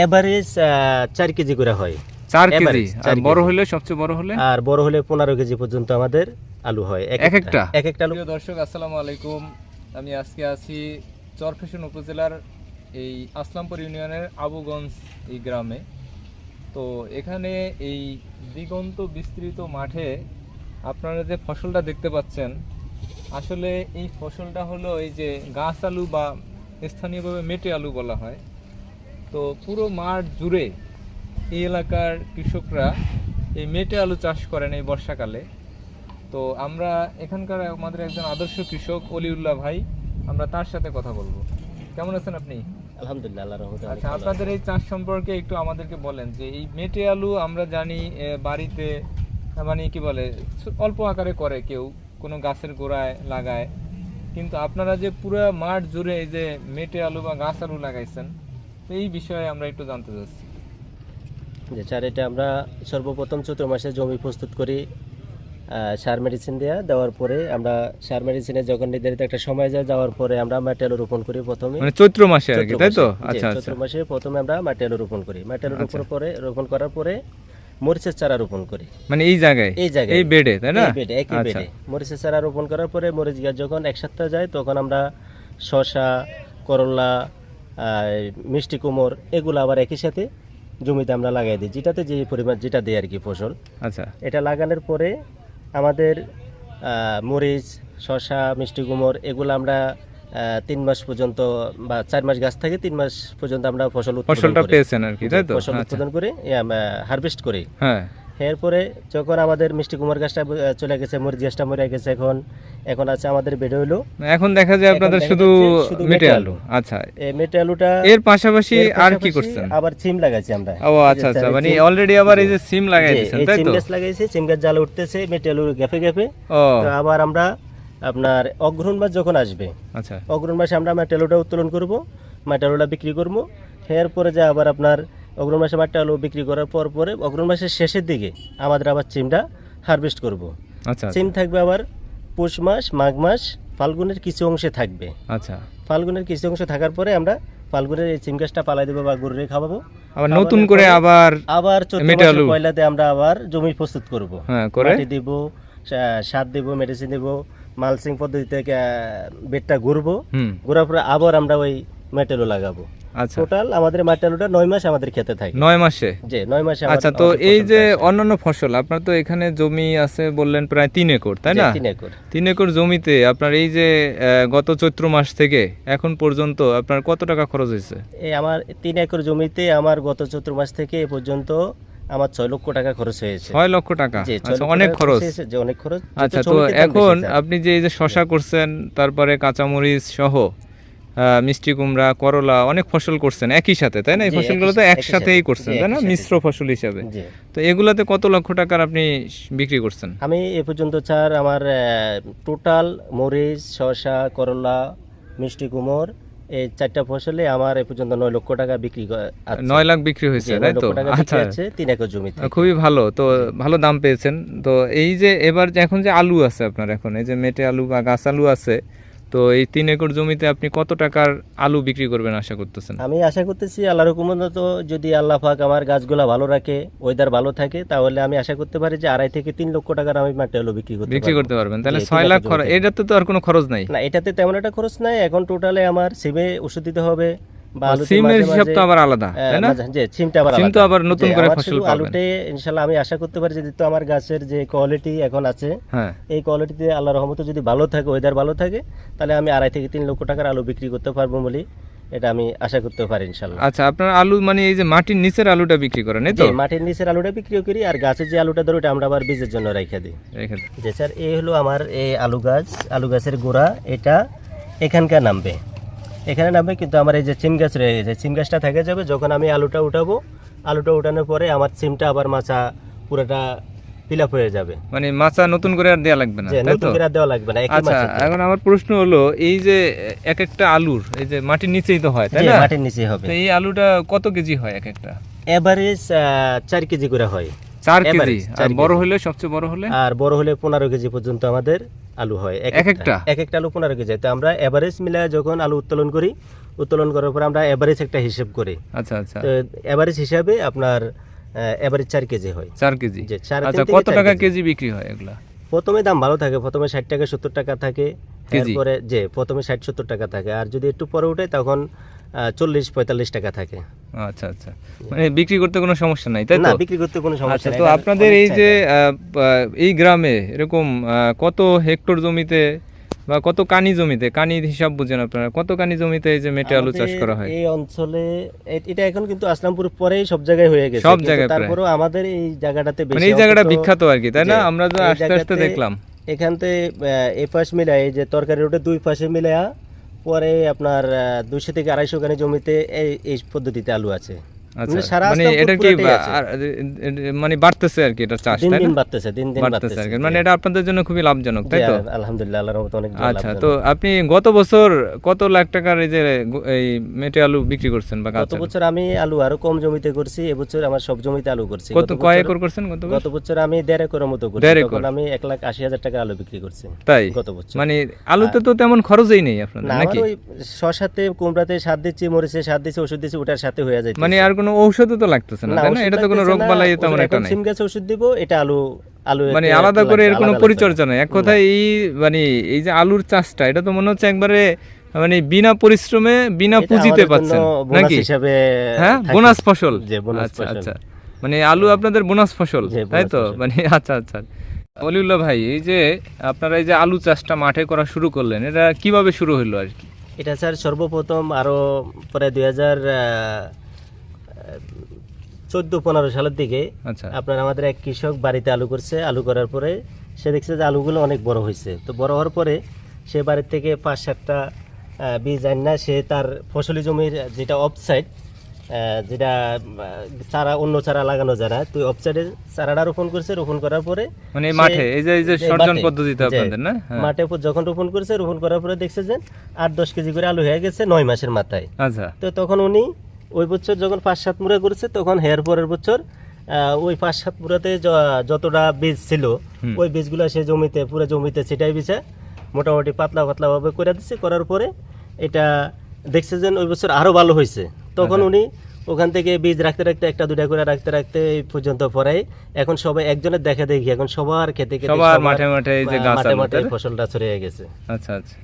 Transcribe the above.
Average চার KG করে হয়। চার কেজি? আর বড় হলে সবচেয়ে বড় হলে? আর বড় হলে পনেরো কেজি পর্যন্ত আমাদের আলু হয়। এক একটা? এক একটা আলু। দর্শক আসসালামু আলাইকুম। আমি আজকে আছি চরফেশন উপজেলার এই আসলামপুর ইউনিয়নের আবুগঞ্জ এই গ্রামে। তো এখানে এই দিগন্ত বিস্তৃত মাঠে আপনারা যে ফসলটা দেখতে পাচ্ছেন আসলে এই ফসলটা হলো এই যে গাছ আলু বা স্থানীয়ভাবে মেটে আলু বলা হয়। তো পুরো মাঠ জুড়ে এই এলাকার কৃষকরা এই মেটে আলু চাষ করেন এই বর্ষাকালে। তো আমরা এখানকার আমাদের একজন আদর্শ কৃষক অলিউল্লাহ ভাই আমরা তার সাথে কথা বলব। কেমন আছেন আপনি? আলহামদুলিল্লাহ আল্লাহ রহমতে আচ্ছা আপনাদের এই চাষ সম্পর্কে একটু আমাদেরকে বলেন যে এই মেটে আলু আমরা জানি বাড়িতে মানে কি বলে অল্প আকারে করে কেউ কোনো গাছের গোড়ায় লাগায়। কিন্তু আপনারা যে পুরো মাঠ জুড়ে এই যে মেটে আলু বা গাছ আলু লাগাইছেন এই বিষয়ে আমরা একটু জানতে চাচ্ছি। যে স্যার এটা আমরা সর্বপ্রথম চৈত্র মাসে জমি প্রস্তুত করি সার মেডিসিন দেওয়া দেওয়ার পরে আমরা সার মেডিসিনে যখন নির্ধারিত একটা সময় যায় যাওয়ার পরে আমরা মাটি রোপণ করি প্রথমে। মানে চৈত্র মাসে আর কি তাই তো? মাসে। আচ্ছা চৈত্র আচ্ছা। মাসে প্রথমে আমরা মাটি রোপণ করি। মাটি রোপণ আচ্ছা। পরে রোপণ করার পরে মরিচের চারা রোপণ করি। মানে এই জায়গায়? এই জায়গায়। এই বেডে তাই না? এই বেডে একই আচ্ছা। বেডে। মরিচের চারা রোপণ করার পরে মরিচ গাছ যখন এক সপ্তাহ যায় তখন আমরা শসা করলা মিষ্টি কুমোর এগুলো আবার একই সাথে জমিতে আমরা লাগাই দিই। যেটাতে যে পরিমাণ যেটা দেয় আর কি ফসল। আচ্ছা। এটা লাগানোর পরে আমাদের মরিচ শসা মিষ্টি কুমোর এগুলো আমরা তিন মাস পর্যন্ত বা চার মাস গাছ থেকে তিন মাস পর্যন্ত আমরা ফসল উৎপাদন ফসলটা। পেয়েছেন আর কি ফসল আচ্ছা। উৎপাদন করে হারভেস্ট করি। হ্যাঁ। এরপরে যখন আমাদের মিষ্টি কুমার গাছটা চলে গেছে মরিচ গাছটা মরে গেছে এখন এখন আছে আমাদের বেডে হইল। এখন দেখা যায় আপনাদের শুধু মেটে আলু। আচ্ছা। এই মেটে আলুটা এর পাশাপাশি আর কি করছেন? আবার সিম লাগাইছি আমরা। ও আচ্ছা আচ্ছা মানে অলরেডি আবার এই যে সিম লাগাই জি, দিয়েছেন এই তাই সিম গাছ লাগাইছি সিম গাছ জাল উঠতেছে মেটে আলুর গ্যাপে গ্যাপে তো আবার আমরা আপনার অগ্রহণ মাস যখন আসবে আচ্ছা। অগ্রহণ মাসে আমরা মেটে আলুটা উত্তোলন করব মেটে আলুটা বিক্রি করব। এরপরে যে আবার আপনার অগ্রহণ মাসে মাঠটা আলু বিক্রি করার পর পরে অগ্রহণ মাসের শেষের দিকে আমাদের আবার সিমটা হারভেস্ট করব। আচ্ছা সিম থাকবে আবার পৌষ মাস মাঘ মাস ফাল্গুনের কিছু অংশে থাকবে। আচ্ছা। ফাল্গুনের কিছু অংশ থাকার পরে আমরা ফাল্গুনের এই সিম গাছটা পালাই দেবো বা গরুরে খাওয়াবো। আবার নতুন করে আবার আবার চৈত্র। পয়লাতে আমরা আবার জমি প্রস্তুত করব। হ্যাঁ করে? মাটি দিব সার দিব মেডিসিন দিব মালসিং পদ্ধতিতে বেডটা ঘুরবো ঘোরার পরে আবার আমরা ওই মেটেলো লাগাবো। আচ্ছা। টোটাল আমাদের মেটেলোটা নয় মাস আমাদের খেতে থাকে। নয় মাসে? যে নয় মাসে আচ্ছা তো এই যে অন্যান্য ফসল আপনার তো এখানে জমি আছে বললেন প্রায় তিন একর তাই না? তিন একর। তিন একর জমিতে আপনার এই যে গত চৈত্র মাস থেকে এখন পর্যন্ত আপনার কত টাকা খরচ হয়েছে? এই আমার তিন একর জমিতে আমার গত চৈত্র মাস থেকে এ পর্যন্ত আমার ছয় লক্ষ টাকা খরচ হয়েছে। ছয় লক্ষ টাকা? আচ্ছা অনেক খরচ যে অনেক খরচ। আচ্ছা তো এখন আপনি যে এই যে শশা করছেন তারপরে কাঁচামরিচ সহ মিষ্টি কুমড়া করলা অনেক ফসল করছেন একই সাথে তাই না? এই ফসলগুলো তো একসাথেই করছেন তাই না? মিশ্র ফসল হিসাবে। তো এগুলাতে কত লক্ষ টাকার আপনি বিক্রি করছেন? আমি এ পর্যন্ত স্যার আমার টোটাল মরিচ শসা করলা মিষ্টি কুমড় এই চারটা ফসলে আমার এ পর্যন্ত নয় লক্ষ টাকা বিক্রি নয় লাখ বিক্রি হয়েছে তাই তো? আচ্ছা। তিন একর জমিতে খুবই ভালো তো ভালো দাম পেয়েছেন। তো এই যে এবার এখন যে আলু আছে আপনার এখন এই যে মেটে আলু বা গাছ আলু আছে তো এই তিন একর জমিতে আপনি কত টাকার আলু বিক্রি করবেন আশা করতেছেন? আমি আশা করতেছি আল্লাহ রকমত যদি আল্লাহ ফাঁক আমার গাছগুলা ভালো রাখে ওয়েদার ভালো থাকে তাহলে আমি আশা করতে পারি যে আড়াই থেকে তিন লক্ষ টাকার আমি মাটি আলু বিক্রি করতে বিক্রি করতে পারবেন। তাহলে ছয় লাখ খরচ এটাতে তো আর কোনো খরচ নাই? না এটাতে তেমন একটা খরচ নাই এখন টোটালে আমার সিমে ওষুধ দিতে হবে সিমের হিসাব তো আবার আলাদা তাই না? মাঝে- সিমটা আবার সিম তো আবার নতুন করে ফসল পাবেন। আলুতে ইনশাল্লাহ আমি আশা করতে পারি যে যেহেতু আমার গাছের যে কোয়ালিটি এখন আছে হ্যাঁ। এই কোয়ালিটিতে আল্লাহ রহমতে যদি ভালো থাকে ওয়েদার ভালো থাকে তাহলে আমি আড়াই থেকে তিন লক্ষ টাকার আলু বিক্রি করতে পারব বলে এটা আমি আশা করতে পারি ইনশাল্লাহ আচ্ছা আপনার আলু মানে এই যে মাটির নিচের আলুটা বিক্রি করেন এই তো? মাটির নিচের আলুটা বিক্রি করি আর গাছের যে আলুটা ধরো এটা আমরা আবার বীজের জন্য রেখে দিই। রেখে। যে স্যার এই হলো আমার এই আলু গাছ আলু গাছের গোড়া এটা এখানকার নামবে। এখানে নামবে কিন্তু আমার এই যে সিম গাছ রয়ে গেছে। সিম গাছটা থেকে যাবে যখন আমি আলুটা উঠাবো। আলুটা উঠানোর পরে আমার সিমটা আবার মাচা পুরোটা ফিল হয়ে যাবে। মানে নতুন করে আর দেওয়া লাগবে না নতুন করে আর দেওয়া লাগবে না আচ্ছা এখন আমার প্রশ্ন হলো এই যে এক একটা আলুর এই যে মাটির নিচেই তো হয় তাই না? মাটির নিচে হবে। এই আলুটা কত কেজি হয় এক একটা? এভারেজ চার কেজি করে হয়। চার কেজি। আর বড় হলে সবচেয়ে বড় হলে আর বড় হলে পনেরো কেজি পর্যন্ত আমাদের আলু হয়। এক একটা? এক একটা আলু পনেরো কেজি তো আমরা এভারেজ মিলায় যখন আলু উত্তোলন করি উত্তোলন করার পর আমরা এভারেজ একটা হিসেব করি। আচ্ছা আচ্ছা। তো এভারেজ হিসাবে আপনার এভারেজ চার কেজি হয়। চার কেজি? আচ্ছা কত টাকা কেজি। বিক্রি হয় এগুলা? প্রথমে দাম ভালো থাকে প্রথমে ষাট টাকা সত্তর টাকা থাকে। কেজি? এরপরে যে প্রথমে ষাট সত্তর টাকা থাকে। আর যদি একটু পরে উঠে তখন চল্লিশ পঁয়তাল্লিশ টাকা থাকে। আচ্ছা আচ্ছা। মানে বিক্রি করতে কোনো সমস্যা নাই তাই না বিক্রি করতে কোনো সমস্যা আচ্ছা তো আপনাদের এই যে এই গ্রামে এরকম কত হেক্টর জমিতে বা কত কানি জমিতে কানি হিসাব বুঝেন আপনারা কত কানি জমিতে এই যে মেটে আলু চাষ করা হয়? এই অঞ্চলে এটা এখন কিন্তু আসলামপুর পরেই সব জায়গায় হয়ে গেছে সব জায়গায়। তারপরেও আমাদের এই জায়গাটাতে মানে এই জায়গাটা বিখ্যাত আর কি তাই না? আমরা তো আস্তে আস্তে দেখলাম। এখান থেকে এ পাশ মিলাই এই যে তরকারি রোডে দুই পাশে মিলায়া পরে আপনার দুশো থেকে আড়াইশো খানি জমিতে এই এই পদ্ধতিতে আলু আছে। মানে সারা মানে আসলামপুর এটা কি পুরাটাই আছে। আর- আর- মানে বাড়তেছে আর কি এটা চাষ দিন দিন বাড়তেছে দিন দিন বাড়তেছে আর কি। মানে এটা আপনাদের জন্য খুবই লাভজনক তাই তো? আলহামদুলিল্লাহ আল্লাহর রহমতে অনেক আচ্ছা তো আপনি গত বছর কত লাখ টাকার এই যে এই মেটে আলু বিক্রি করছেন বা গত বছর আমি আলু আরও কম জমিতে করছি এবছর আমার সব জমিতে আলু করছি। কত কয় একর করছেন গত বছর? গত বছর আমি দেড় একরের মতো করছি তখন আমি এক লাখ আশি হাজার টাকা আলু বিক্রি করছি তাই? গত বছর। মানে আলুতে তো তেমন খরচই নেই আমার নাকি? শশাতে কুমড়াতে সার দিচ্ছি মরিচে সার দিচ্ছি ওষুধ দিচ্ছি ওটার সাথে হয়ে যায় মানে আর কোনো ঔষধও তো লাগতেছে না তাই না? এটা তো কোনো রোগ বালাই তেমন একটা নাই সিম গাছে ওষুধ দিব এটা আলু আলু মানে আলাদা করে এর কোনো পরিচর্যা নাই। এক কথায় এই মানে এই যে আলুর চাষটা এটা তো মনে হচ্ছে একবারে মানে বিনা পরিশ্রমে বিনা পুঁজিতে পাচ্ছেন। নাকি? হ্যাঁ? বোনাস ফসল? যে বোনাস আচ্ছা আচ্ছা। মানে আলু আপনাদের বোনাস ফসল তাই তো? মানে আচ্ছা আচ্ছা। অলিউল্লাহ ভাই এই যে আপনারা এই যে আলু চাষটা মাঠে করা শুরু করলেন এটা কীভাবে শুরু হলো আর কি? এটা স্যার সর্বপ্রথম আরও প্রায় দুই হাজার চোদ্দ পনেরো সালের দিকে আচ্ছা। আপনার আমাদের এক কৃষক বাড়িতে আলু করছে। আলু করার পরে সে দেখছে যে আলুগুলো অনেক বড় হয়েছে। তো বড় হওয়ার পরে সে বাড়ির থেকে পাঁচ সাতটা বীজ আন না সে তার ফসলি জমির যেটা অফসাইড যেটা চারা অন্য চারা লাগানো যায় না তো অফসাইডে চারাটা রোপণ করছে। রোপণ করার পরে মানে মাঠে এই যে এই যে যে সর্জন পদ্ধতিতে আপনাদের না? হ্যাঁ। মাঠে যখন রোপণ করছে রোপণ করার পরে দেখছে যে আট দশ কেজি করে আলু হয়ে গেছে নয় মাসের মাথায়। আচ্ছা। তো তখন উনি ওই বছর যখন পাঁচ সাত মুড়া করেছে তখন হেয়ার পরের বছর ওই পাঁচ সাত মুড়াতে যতটা বীজ ছিল ওই বীজগুলো সে জমিতে পুরো জমিতে ছিটাই বিছে মোটামুটি পাতলা পাতলা ভাবে করে দিচ্ছে করার পরে এটা দেখছে যে ওই বছর আরও ভালো হয়েছে। তখন আচ্ছা। উনি ওখান থেকে বীজ রাখতে রাখতে একটা দুটা করে রাখতে রাখতে এই পর্যন্ত পরে এখন সবাই একজনের দেখা দেখি। এখন সবার খেতে খেতে সবার মাঠে মাঠে এই যে মাঠে মাঠে ফসলটা ছড়িয়ে গেছে। আচ্ছা আচ্ছা।